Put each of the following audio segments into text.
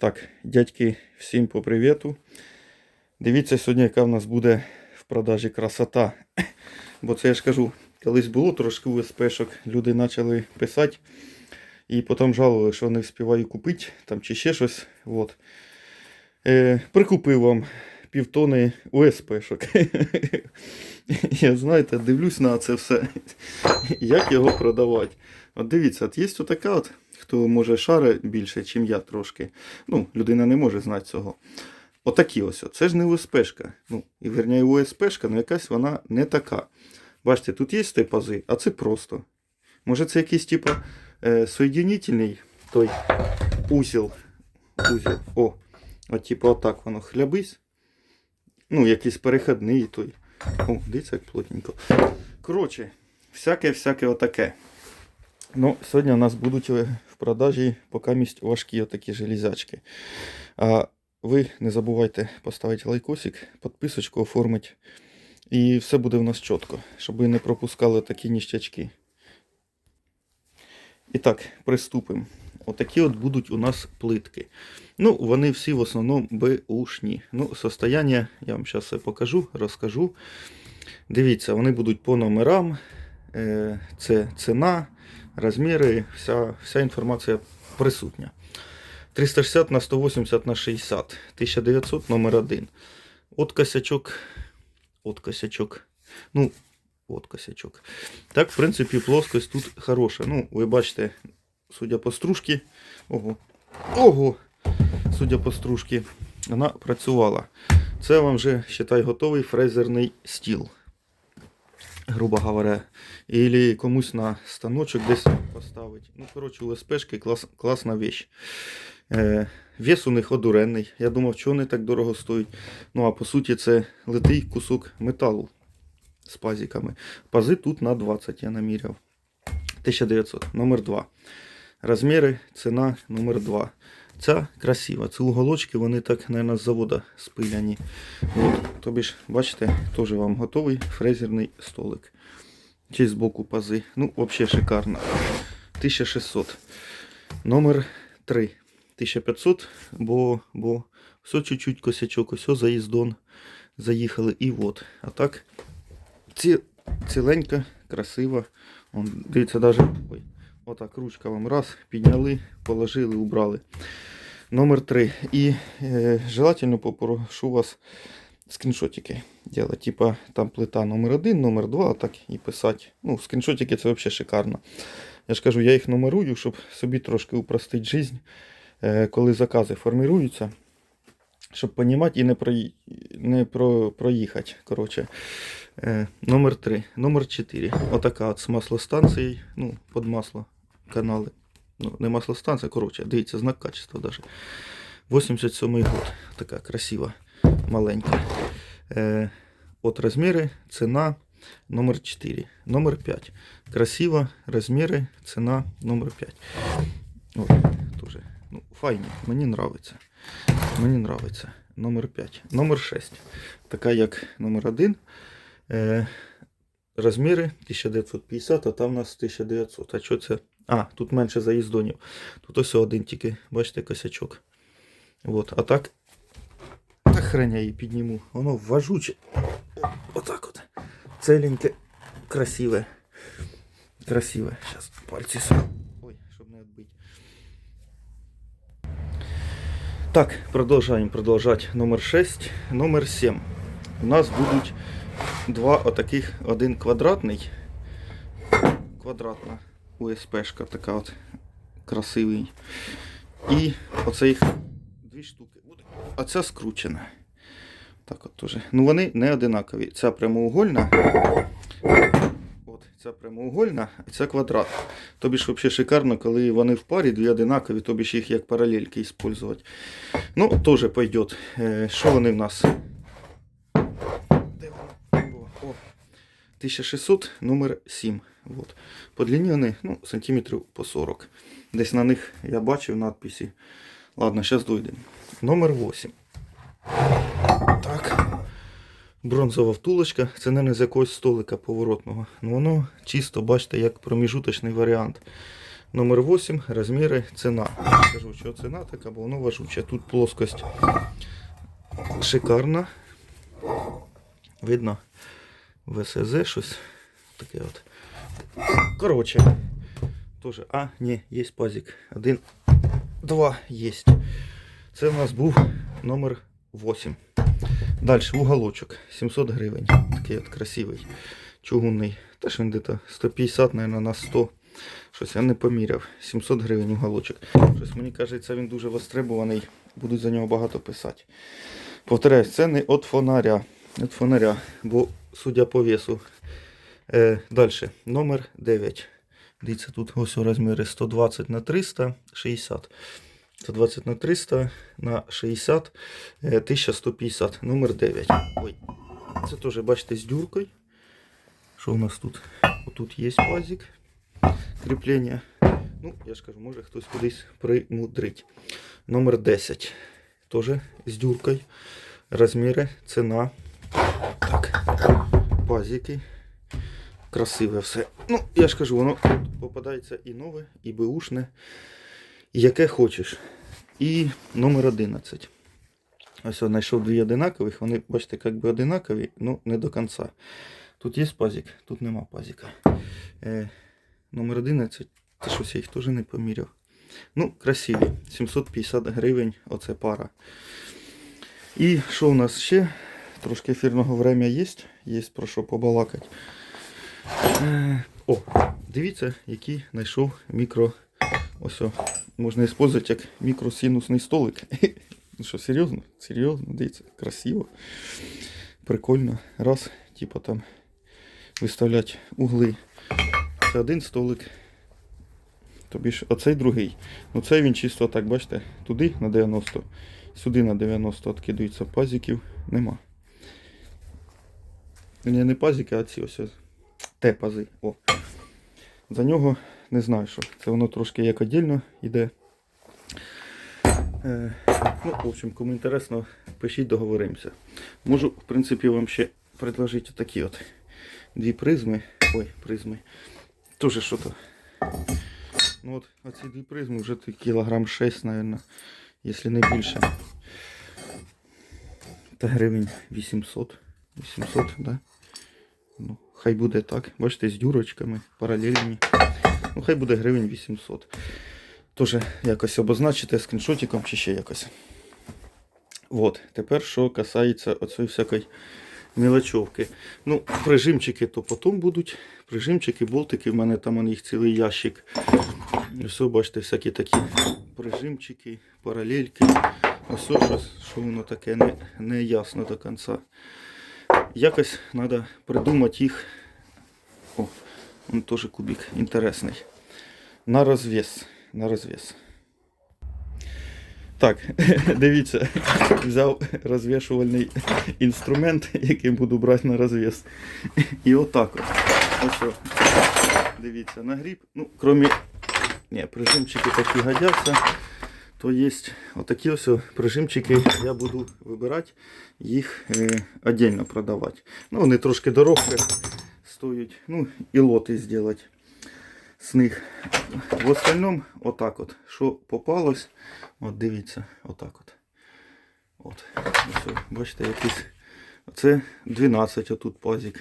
Так, дядьки, всім по привіту. Дивіться сьогодні, яка в нас буде в продажі красота. Бо це я ж кажу, колись було трошки УСПшок, люди почали писати і потім жалували, що не встигаю купити там чи ще щось. От. Е, прикупив вам півтони УСПшок. Я знаєте, дивлюсь на це все. Як його продавати? От дивіться, от є отака от, хто може шари більше, ніж я трошки. Ну, людина не може знати цього. Отакі ось. Це ж не УСПшка. Ну, і верняє УСПшка, але якась вона не така. Бачите, тут є ті пази, а це просто. Може це якийсь типа е, соєдинительний той узіл. Узіл. О, от типу отак воно хлябись. Ну, якийсь переходний той. О, дивіться, як плотненько. Коротше, всяке-всяке отаке. Ну, сьогодні у нас будуть е, продажі покамість важкі отакі железячки. А ви не забувайте поставити лайкосик, підписочку оформити. І все буде в нас чітко, щоб ви не пропускали такі ніщачки. І так, приступимо. Отакі от будуть у нас плитки. Ну, вони всі в основному беушні. Ну, состояння я вам зараз все покажу, розкажу. Дивіться, вони будуть по номерам. Е, Це ціна, розміри, вся, вся інформація присутня. 360 на 180 на 60. 1900 номер 1. От косячок. От косячок. Ну, от косячок. Так, в принципі, плоскость тут хороша. Ну, ви бачите, судя по стружці. Ого. Ого! Судя по стружці, вона працювала. Це вам вже, считай, готовий фрезерний стіл. Грубо говоря. Или комусь на станочок десь поставити. Ну, коротше, УСПшки клас, класна вещь. Е, вес у них одуренний. Я думав, чого вони так дорого стоять. Ну, а по суті, це литий кусок металу з пазиками. Пази тут на 20 я наміряв. 1900, номер 2. Розміри, ціна номер 2. Ця красива. Це уголочки, вони так, мабуть, з завода спиляні. От, тобі ж, бачите, теж вам готовий фрезерний столик. Чи з боку пази. Ну, взагалі шикарно. 1600. Номер 3. 1500, бо, бо все чуть-чуть косячок, все заїздон. Заїхали і от. А так, ці, ціленька, красива. Вон, дивіться, ой, отак ручка вам раз, підняли, положили, убрали. Номер 3. І е, желательно попрошу вас скріншотики делать. Типа там плита номер 1, номер 2, так і писати. Ну, скріншотики це взагалі шикарно. Я ж кажу, я їх нумерую, щоб собі трошки упростити життя, е, коли закази формируються. Щоб розуміти і не, про, не про, проїхати. Коротше. Е, номер 3. Номер 4. Отака от з маслостанцією. Ну, під масло канали. Ну, не маслостанція, коротше, дивіться, знак качества даже. 87 год. Така красива, маленька. Е, от розміри, ціна номер 4. Номер 5. Красиво, розміри, ціна номер 5. От, дуже. Ну, файні, мені нравиться. Мені нравиться. Номер 5. Номер 6. Така як номер 1. Е, розміри 1950, а там у нас 1900. А що це? А, тут менше заїздонів. Тут ось один тільки, бачите, косячок. От, а так. Та хреня її підніму. Воно важуче. Отак от. Целеньке, красиве. Красиве. Зараз пальці сам. Ой, щоб не відбити. Так, продовжаємо продовжати. Номер 6, номер 7. У нас будуть два отаких, один квадратний. Квадратна УСПшка така от красивий. І оце дві штуки буде. А ця скручена. Так от теж. Ну вони не одинакові. Ця прямоугольна. От, ця прямоугольна, а ця квадрат. Тобі ж взагалі шикарно, коли вони в парі, дві одинакові, тобі ж їх як паралельки використовувати. Ну, теж пойдет. Е, Що вони в нас? Де вони? О, о. 1600, номер 7. Вот. По длині вони ну, сантиметрів по 40. Десь на них я бачив надписи. Ладно, зараз дойдемо. Номер 8. Так. Бронзова втулочка. Це не з якогось столика поворотного. Ну воно чисто, бачите, як проміжуточний варіант. Номер 8, розміри, ціна. Скажу, що ціна така, бо воно важуче. Тут плоскость шикарна. Видно, ВСЗ щось таке от. Коротше, теж. А, ні, є пазик. Один, два є. Це у нас був номер 8. Далі уголочок 700 гривень. Такий от красивий, чугунний. Теж він десь 150, мабуть, на 100. Щось я не поміряв. 700 гривень уголочок. Щось мені кажеться, він дуже востребуваний. Будуть за нього багато писати. Повторяюсь, це не від фонаря. Від фонаря, бо судя по весу. Е, далі. Номер 9. Дивіться, тут ось у розміри 120 на 300, 60. 120 на 300 на 60, е, 1150. Номер 9. Ой. Це теж, бачите, з дюркою. Що у нас тут? Тут є пазик. Кріплення. Ну, я ж кажу, може хтось кудись примудрить. Номер 10. Теж з дюркою. Розміри, ціна. Так. Пазики. Красиве все. Ну, я ж кажу, воно тут попадається і нове, і беушне, і яке хочеш. І номер 11. Ось я знайшов дві одинакових. Вони, бачите, як би одинакові, але не до кінця. Тут є пазик, тут нема пазика. Е, номер 11. Та щось я їх теж не поміряв. Ну, красиві. 750 гривень оце пара. І що у нас ще? Трошки ефірного врем'я є. Є про що побалакати. Е, О, дивіться, який знайшов мікро. Ось о, можна використовувати як мікросинусний столик. Ну що, серйозно? Серйозно, дивіться, красиво. Прикольно. Раз, типу там виставляти угли. Це один столик. Тобі ж оцей другий. Ну цей він чисто так, бачите, туди на 90, сюди на 90 відкидується пазиків. Нема. Ні, не пазики, а ці ось. Те пази. О. За нього не знаю що. Це воно трошки як отдельно йде. Е, ну, в общем, кому інтересно, пишіть, договоримося. Можу, в принципі, вам ще предложити такі от дві призми. Ой, призми. Тоже що то. Ну от, оці дві призми вже кілограм 6, мабуть, якщо не більше. Та гривень 800. 800, да? Ну, хай буде так. Бачите, з дюрочками, паралельні. Ну, хай буде гривень 800. Тоже якось обозначите скріншотиком чи ще якось. От, тепер що касається оцієї всякої мілочовки. Ну, прижимчики то потім будуть. Прижимчики, болтики, в мене там он їх цілий ящик. Все, бачите, всякі такі прижимчики, паралельки. Ось що воно таке не, не ясно до кінця. Якось треба придумати їх. О, он теж кубик інтересний. На розв'яз. На розв'яз. Так, дивіться, взяв розвішувальний інструмент, який буду брати на розв'яз. І отак от. Ось. Дивіться, нагріб. Ну, крім. Ні, прижимчики такі годяться. То є отакі ось прижимчики, я буду вибирати, їх е, отдельно продавати. Ну, вони трошки дорожче стоять. Ну, і лоти зробити з них. В остальному, отак от. Що попалось, от дивіться, отак от. От. Ось, бачите, якийсь. Це 12 отут пазик.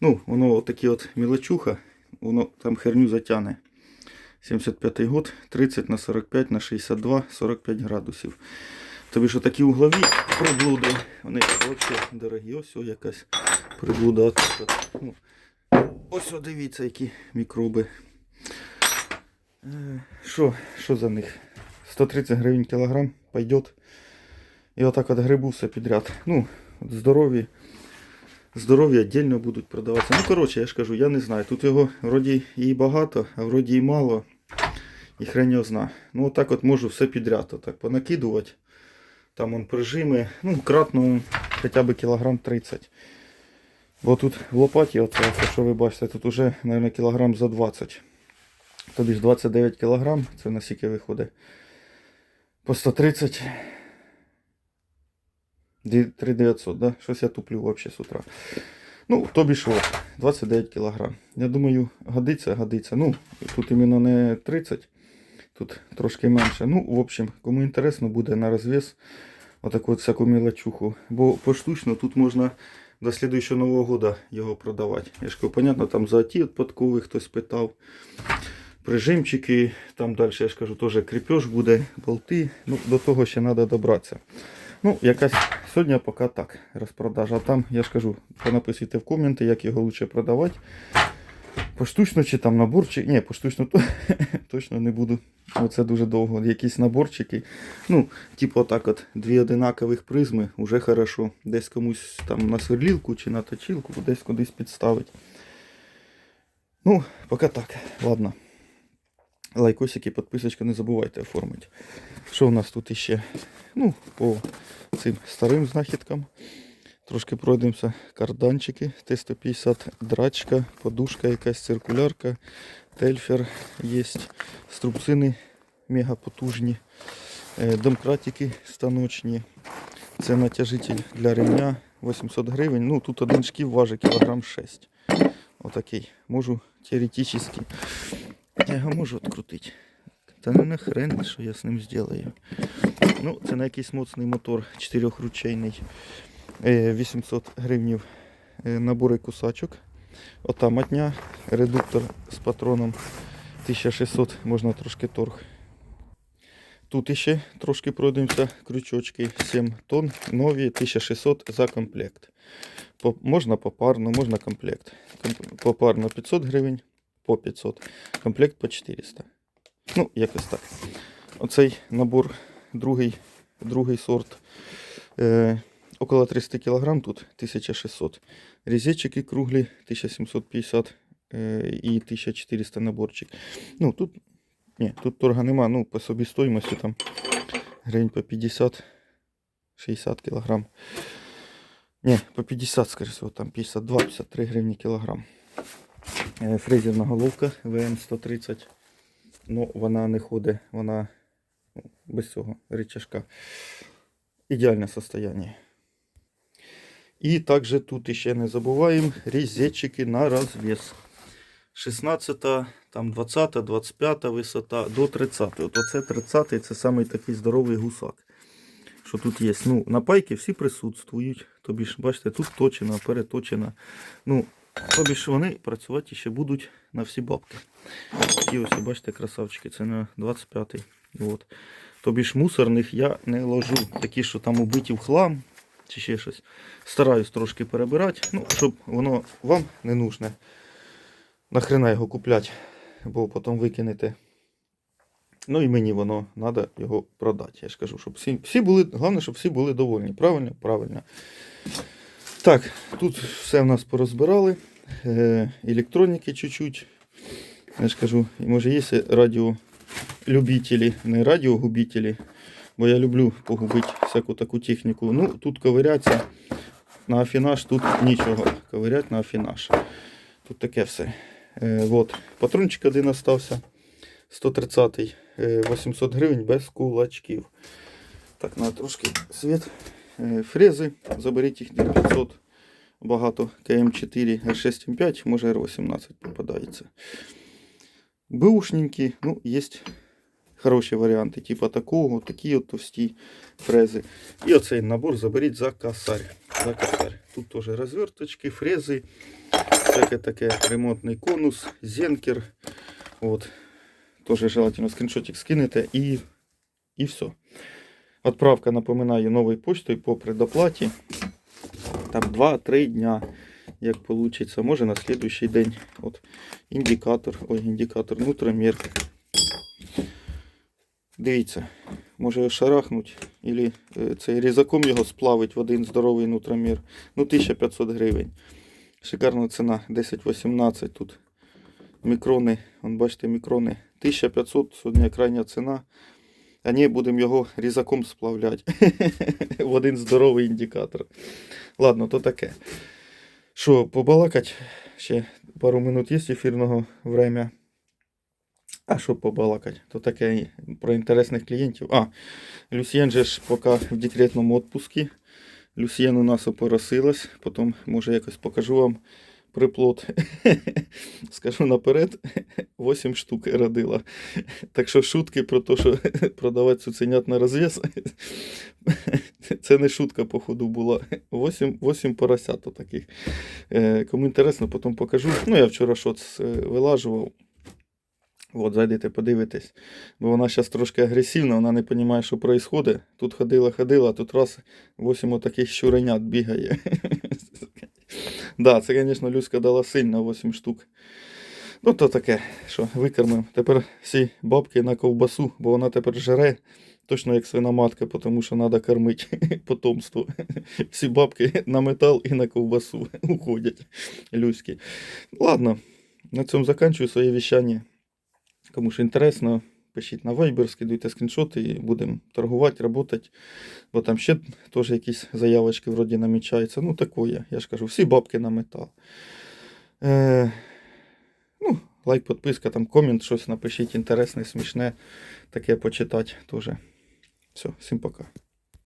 Ну, воно отакі от мілочуха, воно там херню затягне. 75 год, 30 на 45 на 62, 45 градусів. Тобі що такі углові приблуди, вони взагалі дорогі. Ось о, якась приблуда. Ну, ось о, дивіться, які мікроби. Е, Що, що за них? 130 гривень кілограм пойдет. І отак от грибу все підряд. Ну, здорові. Здорові віддільно будуть продаватися. Ну, коротше, я ж кажу, я не знаю. Тут його вроді і багато, а вроді і мало. І хрень його зна. Ну, отак от можу все підряд отак понакидувати. Там он прижими. Ну, кратно хоча б кілограм 30. Бо тут в лопаті, оце, що ви бачите, тут уже, мабуть, кілограм за 20. Тобі ж 29 кілограм, це на скільки виходить. По 130. 3900, да? Щось я туплю взагалі з утра. Ну, тобі ж от, 29 кг. Я думаю, годиться, годиться. Ну, тут іменно не 30, тут трошки менше. Ну, в общем, кому інтересно, буде на розв'яз отаку от всяку мілочуху. Бо поштучно тут можна до слідуючого Нового года його продавати. Я ж кажу, понятно, там за ті от хтось питав. Прижимчики, там далі, я ж кажу, теж кріпеж буде, болти. Ну, до того ще треба добратися. Ну, якась сьогодні поки так, розпродажа. А там, я ж кажу, понаписуйте в коменти, як його краще продавати. Поштучно чи там наборчик. Ні, поштучно то, точно не буду. Оце дуже довго. Якісь наборчики. Ну, типу отак от дві одинакових призми, уже хорошо. Десь комусь там на сверлілку чи на точилку, десь кудись підставить. Ну, поки так. Ладно. Лайкосики, підписочка не забувайте оформити. Що у нас тут іще? Ну, по цим старим знахідкам. Трошки пройдемося. Карданчики Т-150, драчка, подушка якась циркулярка, тельфер є, струбцини мега потужні, е, домкратики станочні. Це натяжитель для ремня 800 гривень. Ну, тут один шків важить кілограм 6. Отакий. Можу теоретично. Я його можу відкрутити. Та не нахрен, що я з ним зроблю. Ну, це на якийсь моцний мотор чотирьохручейний. Е, 800 гривнів е, набори кусачок. Ота матня, редуктор з патроном 1600, можна трошки торг. Тут іще трошки пройдемося, крючочки 7 тонн, нові 1600 за комплект. По, можна попарно, можна комплект. Комп- Попарно 500 гривень, по 500, комплект по 400. Ну, якось так. Оцей набор, другий, другий сорт. Е, около 300 кг тут 1600. Різечики круглі 1750 е, і 1400 наборчик. Ну, тут, ні, тут торга нема, ну, по собі стоїмості там гривень по 50 60 кг. Ні, по 50, скоріше всього, там 52-53 гривні кілограм. Е, Фрезерна головка ВМ-130. Ну, вона не ходить, вона ну, без цього рычажка. Ідеальне состояние. І також тут ще не забуваємо різетчики на розв'яз. 16, там 20, 25 висота до 30. От оце 30 це самий такий здоровий гусак. Що тут є. Ну, на пайки всі присутствують. Тобі ж, бачите, тут точена, переточена. Ну, тобі ж вони працювати ще будуть на всі бабки. Такі ось, бачите, красавчики, це на 25-й. От. Тобі ж мусорних я не ложу. Такі, що там убиті в хлам чи ще щось. Стараюсь трошки перебирати, ну, щоб воно вам не нужне. Нахрена його купляти, бо потім викинете. Ну і мені воно треба його продати. Я ж кажу, щоб всі, всі були, головне, щоб всі були довольні. Правильно? Правильно. Так, тут все в нас порозбирали. Е, електроніки чуть-чуть. Я ж кажу, може є радіолюбителі, не радіогубителі, бо я люблю погубити всяку таку техніку. Ну, тут ковиряться на афінаж, тут нічого. Ковирять на афінаж. Тут таке все. Е, вот. Патрончик один остався. 130 е, 800 гривень без кулачків. Так, на трошки світ. Е, Фрези. Заберіть їх на 500. Багато КМ4, R6М5, може R18 попадається. Бушненькі, ну, є хороші варіанти, типу такого, такі от товсті фрези. І оцей набор заберіть за косарь. За косарь. Тут теж розверточки, фрези, всяке таке ремонтний конус, зенкер. От. Тоже желательно скріншотик скинете і, і все. Отправка, напоминаю, новою почтою по предоплаті. Там 2-3 дня, як вийде, може на слідуючий день. От індикатор, ой, індикатор, нутромір. Дивіться, може шарахнуть, або цей різаком його сплавить в один здоровий нутромір. Ну, 1500 гривень. Шикарна ціна, 10-18 тут. Мікрони, вон бачите, мікрони. 1500 сьогодні крайня ціна. А ні, будемо його різаком сплавляти в один здоровий індикатор. Ладно, то таке. Що, побалакать? Ще пару минут є ефірного время. А що побалакать? То таке про інтересних клієнтів. А, Люсьєн же ж поки в декретному відпуску. Люсьєн у нас опоросилась, потім, може, якось покажу вам приплод. Скажу наперед, 8 штук родила. Так що шутки про те, що продавати цуценят на розв'яз, це не шутка, походу, була. 8, 8 поросят таких. Е, Кому інтересно, потім покажу. Ну, я вчора шоц е, вилажував. От, зайдете, подивитесь. Бо вона зараз трошки агресивна, вона не розуміє, що відбувається. Тут ходила, ходила, а тут раз 8 таких щуренят бігає. Да, це, звісно, Люська дала сильно 8 штук. Ну, то таке, що викормимо. Тепер всі бабки на ковбасу, бо вона тепер жере, точно як свиноматка, тому що треба кормити потомство. Всі бабки на метал і на ковбасу уходять. Люськи. Ладно, на цьому закінчую своє віщання. Кому ж інтересно, пишіть на Viber, скидуйте скріншоти і будемо торгувати, працювати. Бо там ще теж якісь заявочки вроді намічаються. Ну, такое, я ж кажу, всі бабки на метал. Е, ну, лайк, підписка, там комент, щось напишіть інтересне, смішне, таке почитати теж. Все, всім пока.